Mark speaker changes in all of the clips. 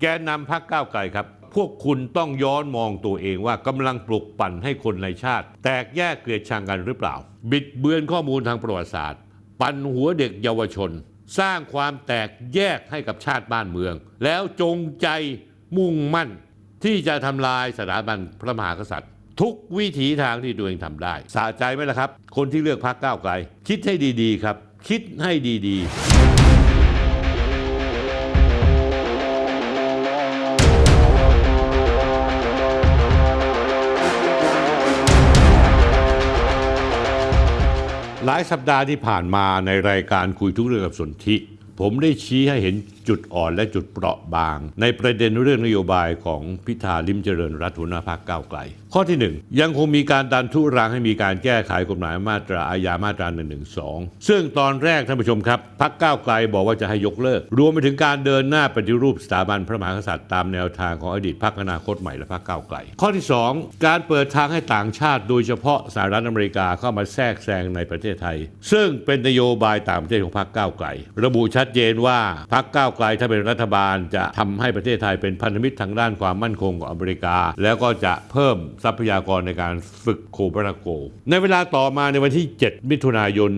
Speaker 1: แกนนำพักก้าวไกลครับ พวกคุณต้องย้อนมองตัวเองว่ากำลังปลุกปั่นให้คนในชาติ แตกแยกเกลียดชังกันหรือเปล่า บิดเบือนข้อมูลทางประวัติศาสตร์ ปั่นหัวเด็กเยาวชน สร้างความแตกแยกให้กับชาติบ้านเมือง แล้วจงใจมุ่งมั่น ที่จะทำลายสถาบันพระมหากษัตริย์ ทุกวิถีทางที่ตัวเองทำได้สะใจไหมล่ะครับ คนที่เลือกพรรคก้าวไกล คิดให้ดีๆครับ คิดให้ดีๆ ลายสัปดาห์ที่ผ่านมาในรายการคุยทุกเรื่องกับสนธิผมได้ชี้ให้เห็นจุดอ่อนและจุดเปราะบาง ในประเด็นเรื่องนโยบายของพิธาลิมเจริญรัฐหัวหน้าพรรคก้าวไกล ข้อที่หนึ่งยังคงมีการดันทุรังให้มีการแก้ไขกฎหมายมาตราอาญามาตรา1นึซึ่งตอนแรกท่านผู้ชมครับพรรคก้าวไกลบอกว่าจะให้ยกเลิก รวมไปถึงการเดินหน้าปฏิรูปสถาบันพระมหากษัตริย์ตามแนวทางของอดีตพรรคอนาคตใหม่และพรรคก้าวไกล ข้อที่สองการเปิดทางให้ต่างชาติ โดยเฉพาะสหรัฐอเมริกาเข้ามาแทรกแซงในประเทศไทย ซึ่งเป็นนโยบายต่างประเทศของพรรคก้าวไกล ระบุชัดเจนว่าพรรคก้าวไกลถ้าเป็นรัฐบาลจะทำให้ประเทศไทยเป็นพันธมิตรทางด้านความมั่นคงของอเมริกา แล้วก็จะเพิ่มทรัพยากรในการฝึกโคบราโก ในเวลาต่อมาในวันที่ 7 มิถุนายน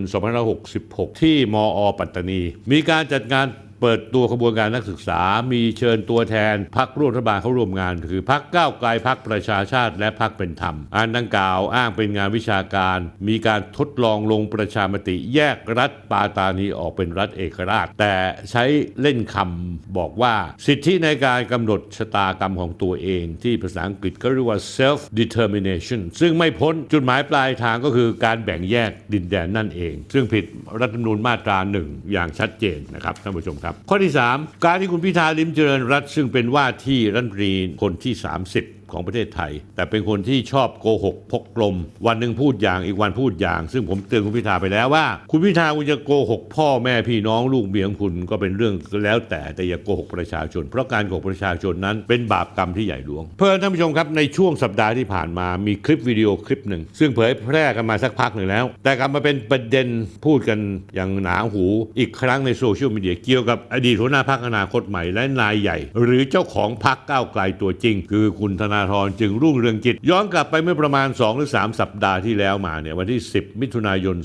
Speaker 1: 2566 ที่มอ ปัตตานี มีการจัดงาน เปิดตัวขบวนการนักศึกษา มีเชิญตัวแทนพักร่วมรัฐบาลเข้าร่วมงาน คือพักก้าวไกลพักประชาชาติ และพักเป็นธรรมอันดังกล่าวอ้างเป็นงานวิชาการ มีการทดลองลงประชามติแยกรัฐปาตานีออกเป็นรัฐเอกราช แต่ใช้เล่นคำบอกว่าสิทธิในการกำหนดชะตากรรมของตัวเอง ที่ภาษาอังกฤษก็เรียกว่า self determination ซึ่งไม่พ้นจุดหมายปลายทางก็คือการแบ่งแยกดินแดนนั่นเอง ซึ่งผิดรัฐธรรมนูญมาตราหนึ่งอย่างชัดเจนนะครับท่านผู้ชมครับข้อที่ 3 การที่คุณพิธาลิมเจริญรัตซึ่งเป็นว่าที่รัฐมนตรีคนที่ 30 ของประเทศไทย แต่เป็นคนที่ชอบโกหกพกลม วันหนึ่งพูดอย่างอีกวันพูดอย่าง ซึ่งผมเตือนคุณพิธาไปแล้วว่า คุณพิธาคุณจะโกหกพ่อแม่พี่น้องลูกเมียของคุณก็เป็นเรื่องแล้วแต่แต่อย่าโกหกประชาชน เพราะการโกหกประชาชนนั้นเป็นบาปกรรมที่ใหญ่หลวง เพื่อนท่านผู้ชมครับในช่วงสัปดาห์ที่ผ่านมามีคลิปวิดีโอคลิปหนึ่งซึ่งเผยแพร่กันมาสักพักหนึ่งแล้ว แต่กลับมาเป็นประเด็นพูดกันอย่างหนาหูอีกครั้งในโซเชียลมีเดียเกี่ยวกับอดีตหัวหน้าพักอนาคตใหม่และนายใหญ่ หรือเจ้าของพักก้าวไกลตัวจริง คือคุณธนาธรจึงรุ่งเรืองกิจ ย้อนกลับไปเมื่อประมาณ 2 หรือ 3 สัปดาห์ที่แล้วมาเนี่ยวันที่ 10 มิถุนายน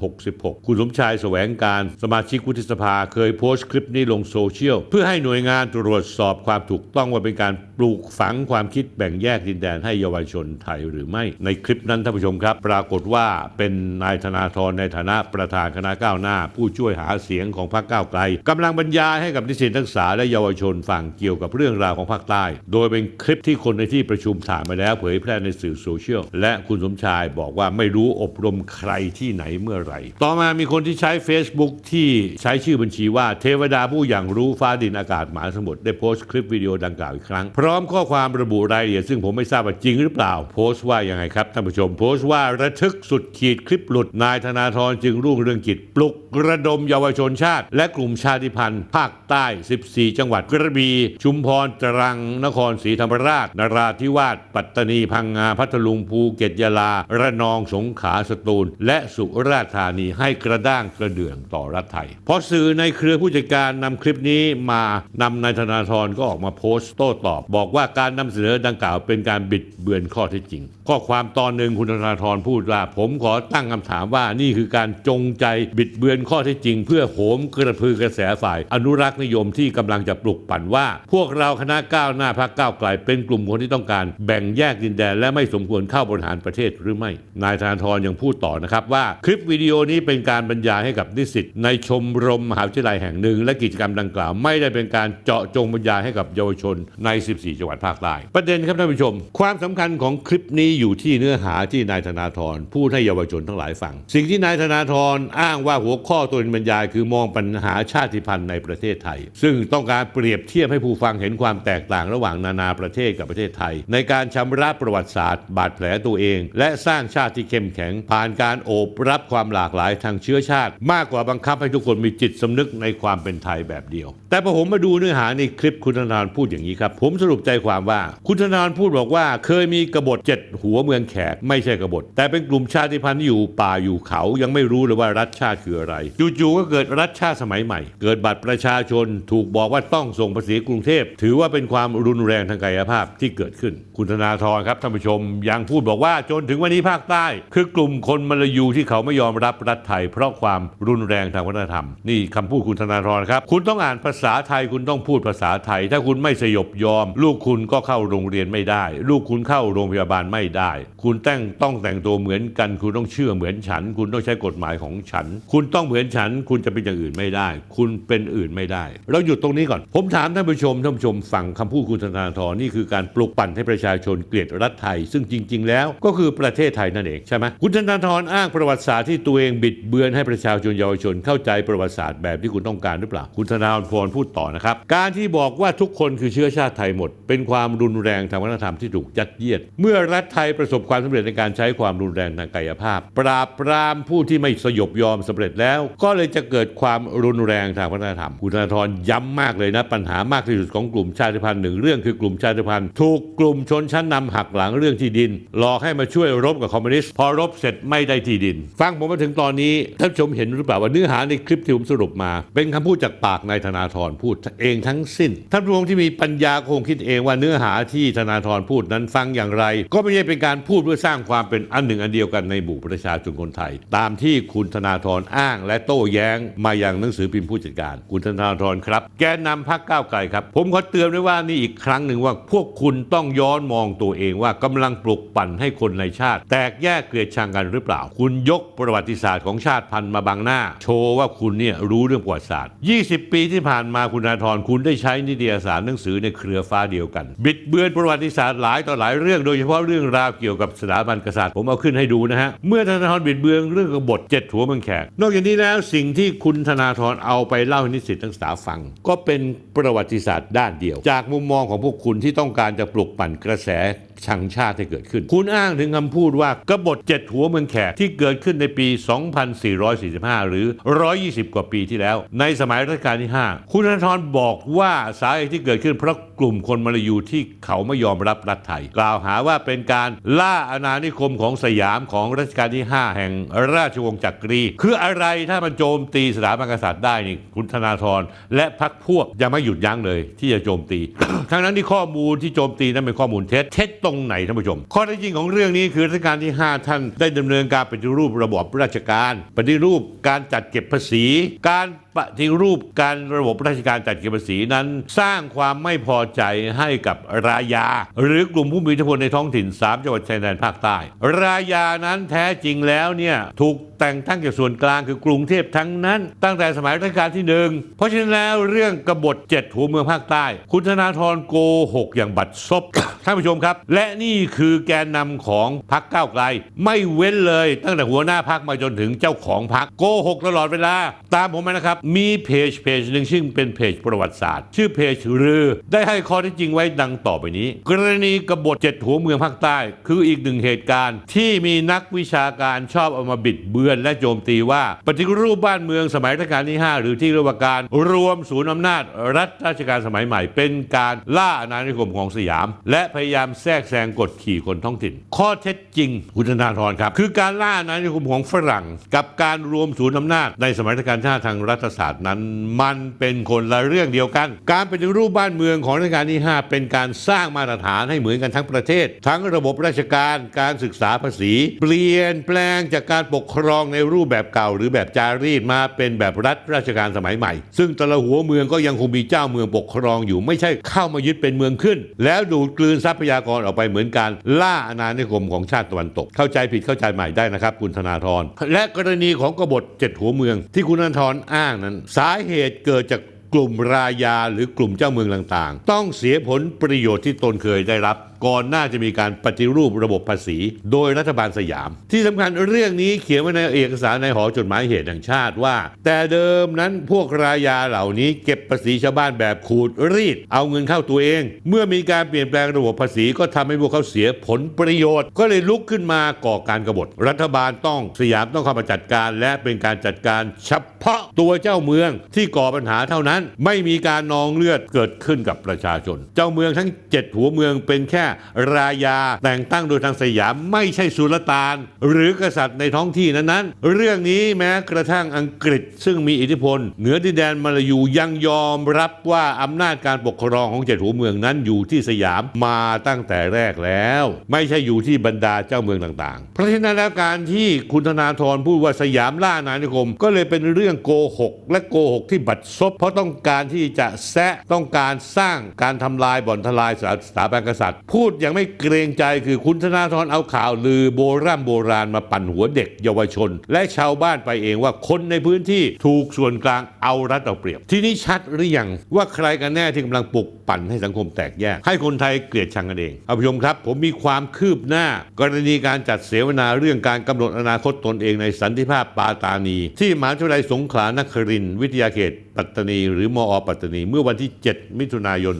Speaker 1: 2566 คุณสมชายแสวงการสมาชิกวุฒิสภาเคยโพสต์คลิปนี้ลงโซเชียล เพื่อให้หน่วยงานตรวจสอบความถูกต้องว่าเป็นการปลูกฝังความคิดแบ่งแยกดินแดนให้เยาวชนไทยหรือไม่ ในคลิปนั้นท่านผู้ชมครับ ปรากฏว่าเป็นนายธนาธรในฐานะประธานคณะก้าวหน้า ผู้ช่วยหาเสียงของพรรคก้าวไกลกำลังบรรยายให้กับนิสิตนักศึกษาและเยาวชนฟังเกี่ยวกับเรื่องราวของภาคใต้ โดยเป็นคลิปที่คนในที่ประชุมถ่ายมาแล้วเผยแพร่ในสื่อโซเชียล และคุณสมชายบอกว่าไม่รู้อบรมใครที่ไหนเมื่อไหร่ ต่อมามีคนที่ใช้ Facebook ที่ใช้ชื่อบัญชีว่าเทวดาผู้อย่างรู้ฟ้าดินอากาศหมาสมุทรได้โพสต์คลิปวิดีโอดังกล่าวอีกครั้ง พร้อมข้อความระบุรายละเอียดซึ่งผมไม่ทราบว่าจริงหรือเปล่า โพสต์ว่ายังไงครับท่านผู้ชมโพสต์ว่าระทึกสุดขีดคลิปหลุดนายธนาธรจึงรุ่งเรืองกิจปลุกระดมเยาวชนชาติ และกลุ่มชาติพันธุ์ภาคใต้ 14 จังหวัดกระบี่ชุมพรตรังนครศรีธรรมราชนราธิวาสปัตตานีพังงาพัทลุงภูเก็ตยาลา ระนองสงขลาสตูล และสุราษฎร์ธานีให้กระด้างกระเดื่องต่อรัฐไทยพอสื่อในเครือผู้จัดการนำคลิปนี้มานำนายธนาธรก็ออกมาโพสต์โต้ตอบ บอกว่าการนำเสนอดังกล่าวเป็นการบิดเบือนข้อเท็จจริง ข้อความตอนหนึ่งคุณธนาธรพูดว่า ผมขอตั้งคำถามว่านี่คือการจงใจบิดเบือนข้อเท็จจริง เพื่อโหมกระพือกระแสฝ่าย อนุรักษ์นิยมที่กำลังจะปลุกปั่นว่า พวกเราคณะก้าวหน้าพักก้าวไกลเป็นกลุ่มคนที่ต้องการแบ่งแยกดินแดน และไม่สมควรเข้าบริหารประเทศหรือไม่ นายธนาธรยังพูดต่อนะครับว่าคลิปวิดีโอนี้เป็นการบรรยายให้กับนิสิตในชมรมมหาวิทยาลัยแห่งหนึ่ง และกิจกรรมดังกล่าว ไม่ได้เป็นการเจาะจงบรรยายให้กับเยาวชนใน 14 จังหวัดภาคใต้ประเด็นครับท่านผู้ชม ความสำคัญของคลิปนี้อยู่ที่เนื้อหาที่นายธนาธรพูดให้เยาวชนทั้งหลายฟัง สิ่งที่นายธนาธรอ้างว่าหัวข้อตัวบรรยาย คือมองปัญหาชาติพันธุ์ในประเทศไทย ซึ่งต้องการเปรียบเทียบให้ผู้ฟังเห็นความแตกต่างระหว่างนานาประเทศกับประเทศไทย ในการชำระประวัติศาสตร์ บาดแผลตัวเอง และสร้างชาติที่เข้มแข็ง ผ่านการโอบรับความหลากหลายทางเชื้อชาติ มากกว่าบังคับให้ทุกคนมีจิตสำนึกในความเป็นไทยแบบเดียว แต่พอผมมาดูเนื้อหาในคลิปคุณธนารพูดอย่างนี้ครับ ผมสรุปใจความว่า คุณธนารพูดบอกว่า เคยมีกบฏเจ็ดหัวเมืองแขกไม่ใช่กบฏ แต่เป็นกลุ่มชาติพันธุ์ที่อยู่ป่าอยู่เขายังไม่รู้เลยว่ารัฐชาติคืออะไรจู่ๆก็เกิดรัฐชาติสมัยใหม่ เกิดบัตรประชาชนถูกบอกว่าต้องส่งภาษีกรุงเทพ ถือว่าเป็นความรุนแรงทางกายภาพที่เกิดขึ้น คุณธนาธรครับท่านผู้ชมยังพูดบอกว่าจนถึงวันนี้ภาคใต้ คือกลุ่มคนมลายูที่เขาไม่ยอมรับรัฐไทย เพราะความรุนแรงทางวัฒนธรรม นี่คำพูดคุณธนาธรครับ คุณต้องอ่านภาษาไทยคุณต้องพูดภาษาไทย ถ้าคุณไม่สยบยอม ลูกคุณก็เข้าโรงเรียนไม่ได้ ลูกคุณเข้าโรงพยาบาลไม่ได้ คุณแต่งต้องแต่งตัวเหมือนกัน คุณต้องเชื่อเหมือนฉัน คุณต้องใช้กฎหมายของฉัน คุณต้องเหมือนฉัน คุณจะเป็นอย่างอื่นไม่ได้ คุณเป็นอื่นไม่ได้ เราหยุดตรงนี้ก่อน ผมถามท่านผู้ชมท่านผู้ชมฟังคำพูดคุณธนาธรนี่คือการปลุกปั่นให้ประชาชนเกลียดรัฐไทย ซึ่งจริง ๆ แล้วก็คือประเทศไทยนั่นเองใช่ไหมคุณธนาธรอ้างประวัติศาสตร์ที่ตัวเองบิดเบือนให้ประชาชนเยาวชนเข้าใจประวัติศาสตร์แบบที่คุณต้องการหรือเปล่า คุณธนาธรพูดต่อนะครับ การที่บอกว่าทุกคนคือเชื้อชาติไทยหมด เป็นความรุนแรงทางวัฒนธรรมที่ถูกยัดเยียด เมื่อรัฐไทยประสบความสำเร็จในการใช้ความรุนแรงทางกายภาพ ปราบปรามผู้ที่ไม่สยบยอมสำเร็จแล้ว ก็เลยจะเกิดความรุนแรงทางวัฒนธรรม คุณธนาธรย้ำมากเลยนะปัญหามากที่สุดของกลุ่มชาติพันธุ์หนึ่งเรื่องคือกลุ่มชาติพันธุ์ถูกกลุ่มชนชั้นนำหักหลังเรื่องที่ดิน หลอกให้มาช่วยรบกับคอมมิวนิสต์พอรบเสร็จไม่ได้ที่ดิน ฟังผมมาถึงตอนนี้ท่านชมเห็นหรือเปล่าว่าเนื้อหาในคลิปที่ผมสรุปมา เป็นคำพูดจากปากนายธนาธรพูดเองทั้งสิ้น ท่านผู้ชมที่มีปัญญาคงคิดเองว่าเนื้อหาที่ธนาธรพูดนั้นฟังอย่างไร ก็ไม่ใช่เป็นการพูดเพื่อสร้างความเป็นอันหนึ่งอันเดียวกันในหมู่ประชาชนคนไทย ตามที่คุณธนาธรอ้าง และโต้แย้งมาอย่างหนังสือพิมพ์ผู้จัดการ คุณธนาธรครับ แกนนำพรรคก้าวไกลครับ ผมขอเตือนไว้ว่านี่อีกครั้งหนึ่งว่าพวกคุณต้องย้อนมองตัวเองว่ากำลังปลุกปั่นให้คนในชาติ แตกแยกเกลียดชังกันหรือเปล่า คุณยกประวัติศาสตร์ของชาติพันธุ์มาบังหน้า โชว์ว่าคุณเนี่ยรู้เรื่องประวัติศาสตร์ 20 ปีที่ผ่านมาคุณนาธรคุณได้ใช้นิตยสารหนังสือในเครือฟ้าเดียวกัน บิดเบือนประวัติศาสตร์หลายต่อหลายเรื่องโดยเฉพาะเรื่องราวเกี่ยวกับสถาบันกษัตริย์ผมเอาขึ้นให้ดูนะฮะเมื่อธนาธรบิดเบือนเรื่องกบฏเจ็ดหัวเมืองแขกนอกจากนี้แล้วสิ่งที่คุณธนาธรเอาไปเล่าให้นิสิตนักศึกษาฟัง ก็เป็นประวัติศาสตร์ด้านเดียว จากมุมมองของพวกคุณที่ต้องการจะปลุกุกปั่นกระแสชังชาติให้เกิดขึ้น คุณอ้างถึงคำพูดว่ากบฏเจ็ดหัวเมืองแขกที่เกิดขึ้นในปี 2445 หรือ 120 กว่าปีที่แล้ว ในสมัยรัชกาลที่ 5 คุณธนาธรบอกว่าสาเหตุที่เกิดขึ้นเพราะกลุ่มคนมลายูที่เขาไม่ยอมรับรัฐไทย กล่าวหาว่าเป็นการล่าอาณานิคมของสยามของรัชกาลที่ 5 แห่งราชวงศ์จักรี คืออะไรถ้ามันโจมตีสถาบันกษัตริย์ได้นี่คุณธนาธรและพรรคพวกยังไม่หยุดยั้งเลย ที่จะโจมตี ทั้งนั้นที่ข้อมูลที่โจมตีนั้นเป็นข้อมูลเท็จเท็จตรงไหนท่านผู้ชม ข้อเท็จจริงของเรื่องนี้คือรัชกาลที่ 5 ท่านได้ดำเนินการปฏิรูประบบราชการ ปฏิรูปการจัดเก็บภาษี การปฏิรูปการระบบราชการจัดเก็บภาษีนั้น สร้างความไม่พอใจให้กับรายา หรือกลุ่มผู้มีอิทธิพลในท้องถิ่น 3 จังหวัดชายแดนภาคใต้ รายานั้นแท้จริงแล้วเนี่ยถูกแต่งตั้งจากส่วนกลางคือกรุงเทพทั้งนั้น ตั้งแต่สมัยรัชกาลที่หนึ่งเพราะฉะนั้นแล้วเรื่องกบฏเจ็ดหัวเมืองภาคใต้ คุณธนาธรโกหกอย่างบัดซบท่านผู้ชมครับ และนี่คือแกนนำของพรรคก้าวไกล ไม่เว้นเลย ตั้งแต่หัวหน้าพรรคมาจนถึงเจ้าของพรรคโกหกตลอดเวลา ตามผมมานะครับมีเพจเพจหนึ่งซึ่งเป็นเพจประวัติศาสตร์ ชื่อเพจรือได้ให้ข้อเท็จจริงไว้ดังต่อไปนี้ กรณีกบฏเจ็ดหัวเมืองภาคใต้ คืออีกหนึ่งเหตุการณ์ ที่มีนักวิชาการชอบเอามาบิดเบือนและโจมตีว่า ปฏิรูปบ้านเมืองสมัยรัชกาลที่ 5 หรือที่เรียกว่าการ รวมศูนย์อำนาจ รัฐราชการสมัยใหม่ เป็นการล่าอาณานิคมของสยาม และพยายามแทรกแซงกดขี่คนท้องถิ่น ข้อเท็จจริงคุณธนาธรครับคือการล่าอาณานิคมของฝรั่ง กับการรวมศูนย์อำนาจในสมัยรัชกาลที่5ทางรัฐศาสตร์นั้น มันเป็นคนละเรื่องเดียวกัน การปฏิรูปบ้านเมืองของรัชกาลที่ 5 เป็นการสร้างมาตรฐานให้เหมือนกันทั้งประเทศ ทั้งระบบราชการการศึกษาภาษี เปลี่ยนแปลงจากการปกครองในรูปแบบเก่า หรือแบบจารีตมาเป็นแบบรัฐราชการสมัยใหม่ ซึ่งแต่ละหัวเมืองก็ยังคงมีเจ้าเมืองปกครองอยู่ไม่ใช่เข้ามายึดเป็นเมืองขึ้น แล้วดูดกลืนทรัพยากรออกไปเหมือนการล่าอาณานิคมของชาติตะวันตก เข้าใจผิดเข้าใจใหม่ได้นะครับ คุณธนาธรและกรณีของกบฏเจ็ดหัวเมืองที่คุณธนาธรอ้างนั้น สาเหตุเกิดจากกลุ่มรายาหรือกลุ่มเจ้าเมืองต่างๆ ต้องเสียผลประโยชน์ที่ตนเคยได้รับ ก่อนหน้าจะมีการปฏิรูประบบภาษี โดยรัฐบาลสยาม ที่สำคัญเรื่องนี้เขียนไว้ในเอกสารในหอจดหมายเหตุแห่งชาติว่า แต่เดิมนั้นพวกรายาเหล่านี้เก็บภาษีชาวบ้านแบบขูดรีด เอาเงินเข้าตัวเอง เมื่อมีการเปลี่ยนแปลงระบบภาษีก็ทำให้พวกเขาเสียผลประโยชน์ ก็เลยลุกขึ้นมาก่อการกบฏ รัฐบาลต้องสยามต้องเข้ามาจัดการ และเป็นการจัดการเฉพาะตัวเจ้าเมืองที่ก่อปัญหาเท่านั้น ไม่มีการนองเลือดเกิดขึ้นกับประชาชน เจ้าเมืองทั้ง 7 หัวเมืองเป็นแค่รายาแต่งตั้งโดยทางสยามไม่ใช่สุลต่าน หรือกษัตริย์ในท้องที่นั้นๆ เรื่องนี้แม้กระทั่งอังกฤษ ซึ่งมีอิทธิพล เหนือดินแดนมาลายูยังยอมรับว่าอำนาจการปกครองของเจ็ดหัวเมืองนั้นอยู่ที่สยามมาตั้งแต่แรกแล้ว ไม่ใช่อยู่ที่บรรดาเจ้าเมืองต่างๆ เพราะฉะนั้นแล้วการที่คุณธนาธรพูดว่าสยามล่าอาณานิคม ก็เลยเป็นเรื่องโกหก และโกหกที่บัดซบ เพราะต้องการที่จะแซะต้องการสร้างการทำลายบ่อนทลายสถาบันกษัตริย์พูดอย่างไม่เกรงใจคือคุณธนาธรเอาข่าวลือโบราณโบราณมาปั่นหัวเด็กเยาวชน และชาวบ้านไปเองว่าคนในพื้นที่ถูกส่วนกลางเอารัดเอาเปรียบ ที่นี้ชัดหรือยังว่าใครกันแน่ที่กำลังปลุกปั่นให้สังคมแตกแยก ให้คนไทยเกลียดชังกันเองเอาผู้ชมครับ ผมมีความคืบหน้า กรณีการจัดเสวนาเรื่องการกำหนดอนาคตตนเองในสันติภาพปาตานี ที่มหาวิทยาลัยสงขลานครินทร์วิทยาเขตปัตตานี หรือมอปัตตานี เมื่อวันที่ 7 มิถุนายน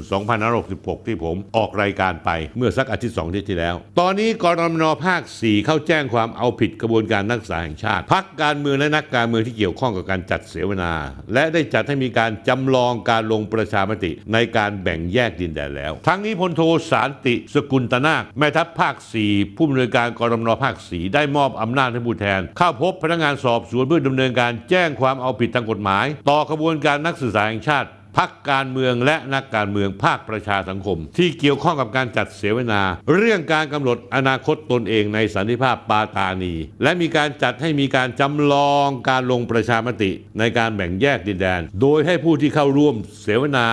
Speaker 1: 2566 ที่ผมออกรายการไปเมื่อสักอาทิตย์สองอาทิตย์ที่แล้ว ตอนนี้กรมนภาค 4 เข้าแจ้งความเอาผิดกระบวนการนักศึกษาแห่งชาติ พักการเมืองและนักการเมืองที่เกี่ยวข้องกับการจัดเสวนา และได้จัดให้มีการจำลองการลงประชามติในการแบ่งแยกดินแดนแล้ว ทั้งนี้พลโทสารติสกุลตนาคแม่ทัพภาค 4 ผู้อำนวยการกรมนภาค 4 ได้มอบอำนาจให้ผู้แทน เข้าพบพนักงานสอบสวนเพื่อดำเนินการแจ้งความเอาผิดทางกฎหมาย ต่อกระบวนการนักศึกษาแห่งชาติ พักการเมืองและนักการเมืองภาคประชาสังคม ที่เกี่ยวข้องกับการจัดเสวนา เรื่องการกำหนดอนาคตตนเองในสันติภาพปาตานี และมีการจัดให้มีการจำลองการลงประชามติในการแบ่งแยกดินแดน โดยให้ผู้ที่เข้าร่วมเสวนา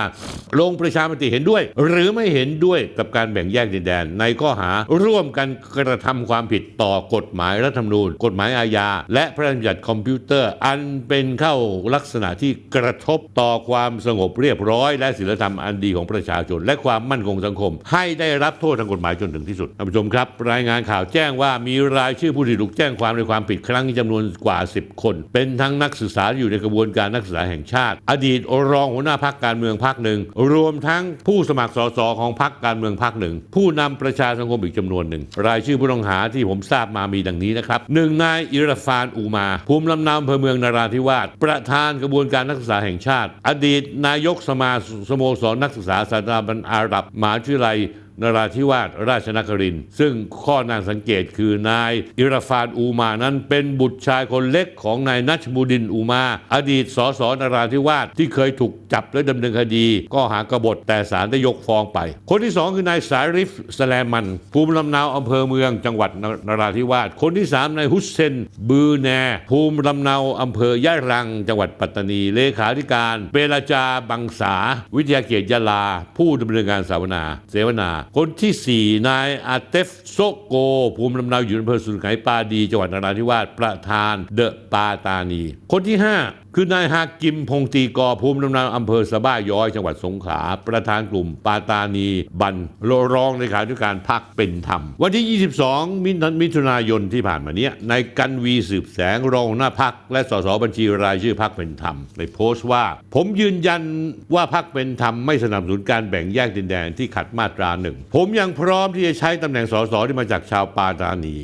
Speaker 1: ลงประชามติเห็นด้วย หรือไม่เห็นด้วยกับการแบ่งแยกดินแดน ในข้อหาร่วมกันกระทำความผิดต่อกฎหมายรัฐธรรมนูญ กฎหมายอาญา และพระราชบัญญัติคอมพิวเตอร์ อันเป็นเข้าลักษณะที่กระทบต่อความสงบเรียบร้อยและศีลธรรมอันดีของประชาชน และความมั่นคงสังคม ให้ได้รับโทษทางกฎหมายจนถึงที่สุดท่านผู้ชมครับ รายงานข่าวแจ้งว่ามีรายชื่อผู้ที่ถูกแจ้งความในความผิดครั้งนี้จำนวนกว่า 10 คน เป็นทั้งนักศึกษาอยู่ในกระบวนการนักศึกษาแห่งชาติ อดีตรองหัวหน้าพักการเมืองพักหนึ่งรวมทั้งผู้สมัครสสของพักการเมืองพักหนึ่งผู้นำประชาสังคมอีกจำนวนหนึ่งรายชื่อผู้ต้องหาที่ผมทราบมามีดังนี้นะครับหนึ่งนายอิรฟานอูมา ภูมิลำนาอำเภอเมืองนาราธิวาสประธานกระบวนการนักศึกษาแห่งชาติ อดีตนายยกสมาสโมสรนักศึกษาสถาบันอาหรับมหาวิทยาลัย นราธิวาสราชนครินทร์ซึ่งข้อน่าสังเกตคือนายอิรฟานอูมานั้นเป็นบุตรชายคนเล็กของนายนัชบูดินอูมา อดีตสสนราธิวาสที่เคยถูกจับและดำเนินคดี ก็หากบฏแต่ศาลได้ยกฟ้องไป คนที่สองคือนายสาริฟสแลมัน ภูมิลำเนาอำเภอเมืองจังหวัดนราธิวาสคนที่สามนายฮุสเซนบือแน ภูมิลำเนาอำเภอยะรัง จังหวัดปัตตานีเลขาธิการ เปรจาบังษาวิทยาเขตยะลา ผู้ดำเนินการเสวนา เสวนาคนที่ 4 นายอาเตฟโซโก ภูมิลำเนาอยู่อำเภอสุนไหปาดี จังหวัดนราธิวาสประธานเดอะปาตานี คนที่ 5 คือนายฮากิมพงตีกอภูมิลำเนาอำเภอสะบ้าย้อยจังหวัดสงขลาประธานกลุ่มปาตานี บันโลรองในขาธิการพักเป็นธรรม วันที่ 22 มิมิถุนายนที่ผ่านมาเนี้ยนายกันวีสืบแสงรองหน้าพัก และสสบัญชีรายชื่อพักเป็นธรรมได้โพสต์ว่า ผมยืนยันว่าพักเป็นธรรมไม่สนับสนุนการแบ่งแยกดินแดนที่ขัดมาตราหนึ่งผมยังพร้อมที่จะใช้ตำแหน่งสสที่มาจากชาวปาตานี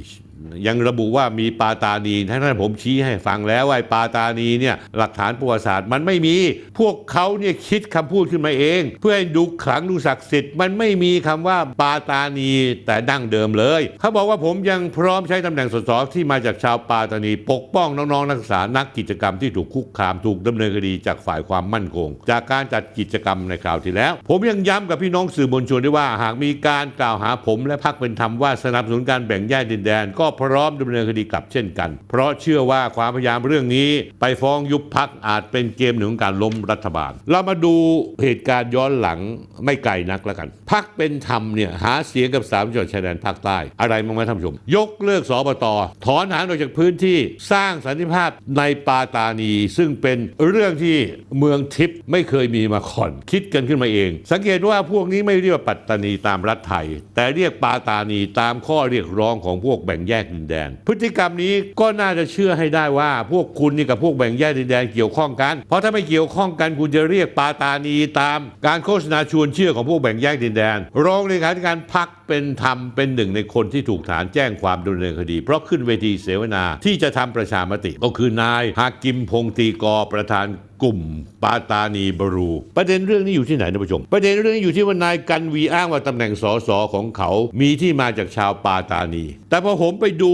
Speaker 1: ยังระบุว่ามีปาตานีทั้งนั้นผมชี้ให้ฟังแล้วว่าปาตานีเนี่ยหลักฐานประวัติศาสตร์มันไม่มี พวกเขาเนี่ยคิดคำพูดขึ้นมาเอง เพื่อให้ดูขลังดูศักดิ์สิทธิ์มันไม่มีคำว่าปาตานีแต่ดั้งเดิมเลย เขาบอกว่าผมยังพร้อมใช้ตำแหน่งสสที่มาจากชาวปาตานี ปกป้องน้องๆนักศึกษานักกิจกรรมที่ถูกคุกคามถูกดำเนินคดีจากฝ่ายความมั่นคง จากการจัดกิจกรรมในคราวที่แล้ว ผมยังย้ำกับพี่น้องสื่อมวลชนด้วยว่า หากมีการกล่าวหาผมและพรรคเป็นธรรมว่าสนับสนุนการแบ่งแยกดินแดนก็พร้อมดำเนินคดีกลับเช่นกัน เพราะเชื่อว่าความพยายามเรื่องนี้ ไปฟ้องยุบพักอาจเป็นเกมหนึ่งของการล้มรัฐบาล เรามาดูเหตุการณ์ย้อนหลังไม่ไกลนักแล้วกันพักเป็นธรรมเนี่ยหาเสียงกับสามจังหวัดชายแดนภาคใต้อะไรมั้างไหมท่านผู้ชม ยกเลิกสอบตถอนหารออกจากพื้นที่สร้างสันติภาพในปาตานี ซึ่งเป็นเรื่องที่เมืองทิพย์ไม่เคยมีมาก่อน คิดกันขึ้นมาเอง สังเกตว่าพวกนี้ไม่เรียกว่าปัตตานีตามรัฐไทย แต่เรียกปาตานีตามข้อเรียกร้องของพวกแบ่งแยกดินแดน พฤติกรรมนี้ก็น่าจะเชื่อให้ได้ว่า พวกคุณนี่กับพวกแบ่งแยกดินแดนเกี่ยวข้องกัน เพราะถ้าไม่เกี่ยวข้องกันคุณจะเรียกปาตานีตาม การโฆษณาชวนเชื่อของพวกแบ่งแยกดินแดนรองเลขาธิการพักเป็นธรรมเป็นหนึ่งในคนที่ถูกฐานแจ้งความดำเนินคดี เพราะขึ้นเวทีเสวนาที่จะทำประชามติ ก็คือนายฮากิมพงตีกอประธานกลุ่มปาตานีบรู ประเด็นเรื่องนี้อยู่ที่ไหนท่านผู้ชม ประเด็นเรื่องนี้อยู่ที่ว่านายกันวีอ้างว่าตำแหน่งสสของเขา มีที่มาจากชาวปาตานี แต่พอผมไปดู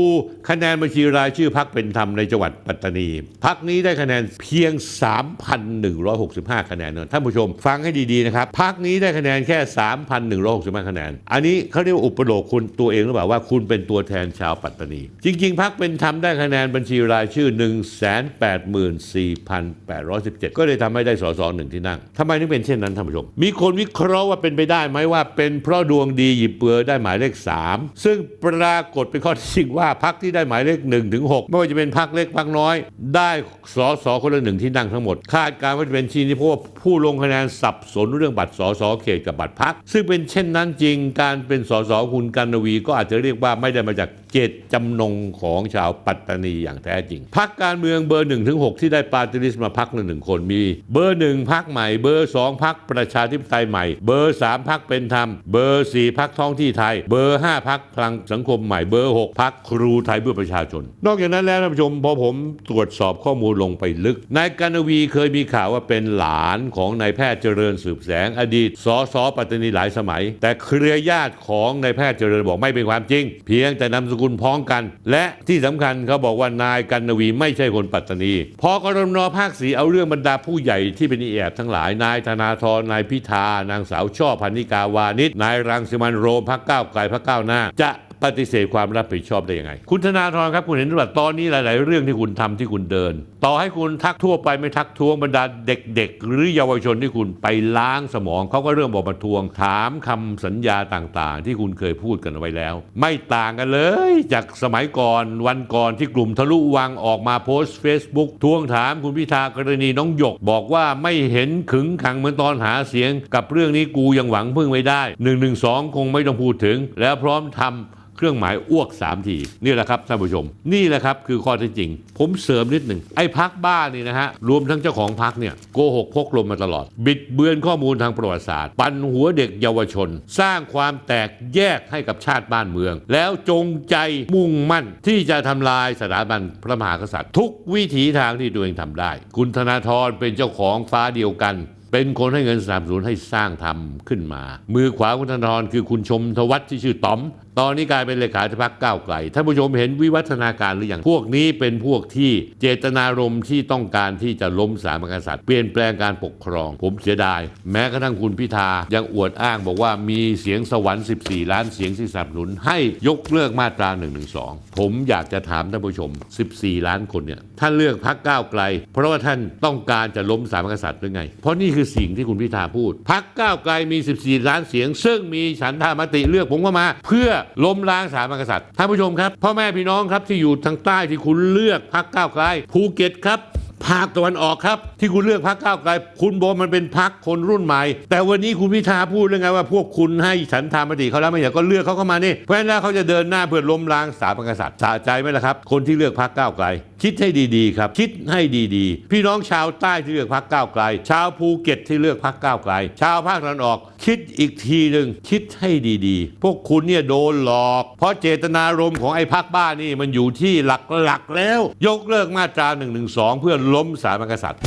Speaker 1: คะแนนบัญชีรายชื่อพักเป็นธรรมในจังหวัดปัตตานีพักนี้ได้คะแนนเพียง 3,165 คะแนนเนอะท่านผู้ชม ฟังให้ดีๆนะครับพักนี้ได้คะแนนแค่ 3,165 คะแนน อันนี้เขาเรียกว่าอุปโลกคุณตัวเองหรือเปล่าว่าคุณเป็นตัวแทนชาวปัตตานี จริง ๆพักเป็นธรรมได้คะแนนบัญชีรายชื่อ117 ก็เลยทำให้ได้สสหนึ่งที่นั่งทำไมถึงเป็นเช่นนั้นท่านผู้ชม มีคนวิเคราะห์ว่าเป็นไปได้ไหมว่า เป็นเพราะดวงดีหยิบเปือได้หมายเลข 3 ซึ่งปรากฏเป็นข้อท็จจริงว่าพักที่ได้หมายเลข1ถึง6ไม่ว่าจะเป็นพักเล็กพักน้อย ได้สสคนละหนึ่งที่นั่งทั้งหมด คาดการณ์ว่าจะเป็นชี้นี้เพราะว่าผู้ลงคะแนนสับสนเรื่องบัตรสสเขตกับบัตรพักซึ่งเป็นเช่นนั้นจริงการเป็นสสคุณกันวีก็อาจจะเรียกว่าไม่ได้มาจาก เจตจำนงของชาวปัตตานีอย่างแท้จริงพักการเมืองเบอร์1นถึงหที่ได้ปาร์ติลิสมาพักละหนึ่งคนมี เบอร์หนึ่งพักใหม่เบอร์สองพักประชาธิปไตยใหม่ เบอร์สามพักเป็นธรรม เบอร์สี่พักท้องที่ไทย เบอร์ห้าพักพลังสังคมใหม่เบอร์หกพักครูไทยเพื่อประชาชน นอกจากนั้นแล้วท่านผู้ชมพอผมตรวจสอบข้อมูลลงไปลึกนายกันวีเคยมีข่าวว่าเป็นหลานของนายแพทย์เจริญสืบแสงอดีตสสปัตตานีหลายสมัย แต่เครือญาติของนายแพทย์เจริญบอกไม่เป็นความจริง เพียงแต่นามสกุคุณพ้องกัน และที่สำคัญเขาบอกว่านายกันนวีไม่ใช่คนปัตตานี พอกรมนภาคสีเอาเรื่องบรรดาผู้ใหญ่ที่เป็นแอบทั้งหลาย นายธนาธรนายพิธานางสาวช่อพันนิกาวานิชนายรังสิมันโรมพักก้าวไกลพักก้าวหน้า จะ ปฏิเสธความรับผิดชอบได้ยังไง คุณธนาธรครับคุณเห็นหรือเปล่าตอนนี้หลาย ๆ เรื่องที่คุณทำที่คุณเดิน ต่อให้คุณทักทั่วไปไม่ทักท้วงบรรดาเด็ก ๆ หรือเยาวชนที่คุณไปล้างสมองเขาก็เริ่มบอกมาทวง ถามคำสัญญาต่าง ๆ ที่คุณเคยพูดกันไว้แล้ว ไม่ต่างกันเลย จากสมัยก่อนวันก่อนที่กลุ่มทะลุวังออกมาโพสต์ Facebook ทวงถามคุณพิธากรณีน้องหยก บอกว่าไม่เห็นขึงขังเหมือนตอนหาเสียง กับเรื่องนี้กูยังหวังพึ่งไม่ได้1นึคงไม่ต้องพูดถึง แล้วพร้อมทำ เครื่องหมายอ้วก3ทีนี่แหละครับท่านผู้ชม นี่แหละครับคือข้อเท็จจริง ผมเสริมนิดหนึ่งไอ้พักบ้านี่นะฮะรวมทั้งเจ้าของพักเนี่ยโกหกพกลมมาตลอด บิดเบือนข้อมูลทางประวัติศาสตร์ ปั่นหัวเด็กเยาวชน สร้างความแตกแยกให้กับชาติบ้านเมือง แล้วจงใจมุ่งมั่นที่จะทำลายสถาบันพระมหากษัตริย์ ทุกวิถีทางที่ตัวเองทำได้ คุณธนาธรเป็นเจ้าของฟ้าเดียวกันเป็นคนให้เงินสนับสนุนให้สร้างทำขึ้นมา มือขวาคุณธนาธรคือคุณชมทวัฒน์ที่ชื่อต๋อมตอนนี้กลายเป็นเลขาธิการก้าวไกล ท่านผู้ชมเห็นวิวัฒนาการหรืออยัง พวกนี้เป็นพวกที่เจตนารมณ์ที่ต้องการที่จะล้มสาบันกษัตริย์เปลี่ยนแปลงการปกครอง ผมเสียดาย แม้กระทั่งคุณพิธายังอวดอ้างบอกว่ามีเสียงสวรรค์ 14 ล้านเสียงที่สนับสนุน ให้ยกเลิกมาตรา1นึผมอยากจะถามท่านผู้ชม 14 ล้านคนเนี่ยท่านเลือกพรรคก้าวไกล เพราะว่าท่านต้องการจะล้มสาบันกษัตริย์หรือไง เพราะนี่คือสิ่งที่คุณพิธาพูดพรรคก้าวไกลมี 14 ล้านเสียง ซึ่งมีฉันทามติเลือกผมเข้ามา เพื่อล้มล้างสถาบันกษัตริย์ท่านผู้ชมครับพ่อแม่พี่น้องครับที่อยู่ทางใต้ที่คุณเลือกพักก้าวไกลภูเก็ตครับภาคตะวันออกครับ ที่คุณเลือกพักเก้าวไกลคุณบอกมันเป็นพักคนรุ่นใหม่ แต่วันนี้คุณพิธาพูดเรื่องไงว่าพวกคุณให้ฉันทามติเขาแล้วไม่อยากก็เลือกเขาเข้ามานี่เพราะฉะนั้นแล้วเขาจะเดินหน้าเพื่อล้มล้างสถาบันกษัตริย์สะใจไหมล่ะครับ คนที่เลือกพักเก้าวไกล คิดให้ดีๆครับ คิดให้ดีๆ พี่น้องชาวใต้ที่เลือกพักก้าวไกล ชาวภูเก็ตที่เลือกพักก้าวไกล ชาวภาคตะวันออก คิดอีกทีหนึ่งคิดให้ดีๆ พวกคุณเนี่ยโดนหลอก เพราะเจตนารมณ์ของไอ้พักบ้านี่มันอยู่ที่หลักๆแล้ว ยกเลิกมาตรา1นึเพื่อล้มสถาบันกษัตริย์